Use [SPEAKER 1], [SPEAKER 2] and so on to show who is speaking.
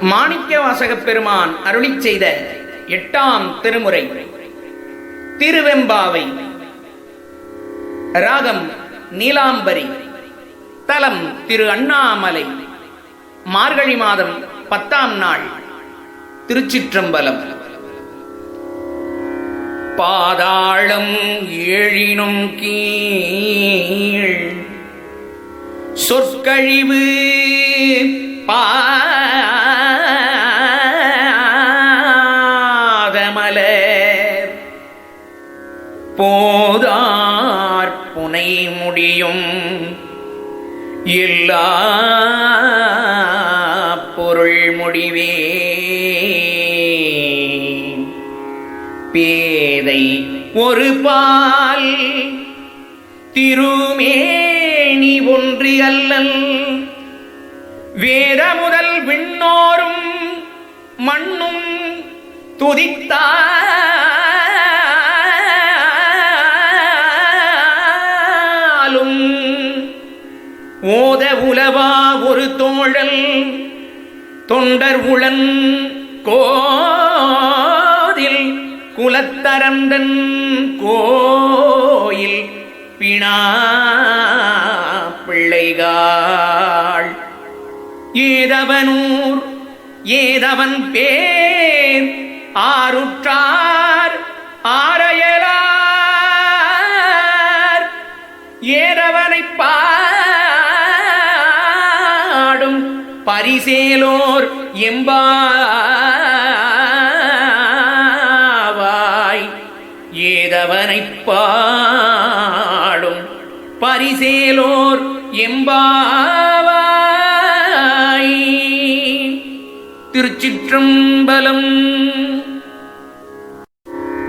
[SPEAKER 1] மாணிக்க வாசக பெருமான் அருளிச் செய்த எட்டாம் திருமுறை. திருவெம்பாவை. ராகம் நீலாம்பரி. தலம் திரு அண்ணாமலை. மார்கழி மாதம் பத்தாம் நாள். திருச்சிற்றம்பலம். பாதாளம் ஏழினும் கீழ். சொற்கழிவு பா பாதமலர் போதார் புனை முடியும் எல்லா பொருள் முடிவே. பேதை ஒரு பால் திருமேனி ஒன்று அல்லல். வேத முதல் விண்ணோரும் மண் துதித்தாலும் ஓத உலவா ஒரு தோழல் தொண்டர் உளன் கோதில் குலத்தரந்தன் கோயில் பிணா பிள்ளைகாள். ஏதவனூர் ஏதவன் பேர் ஆருற்றார் ஆரையலார் ஏறவனை பாடும் பரிசேலோர் எம்பாவாய் ஏதவனை பாடும் பரிசேலோர் எம்பாவாய் திருச்சிற்றம்பலம்.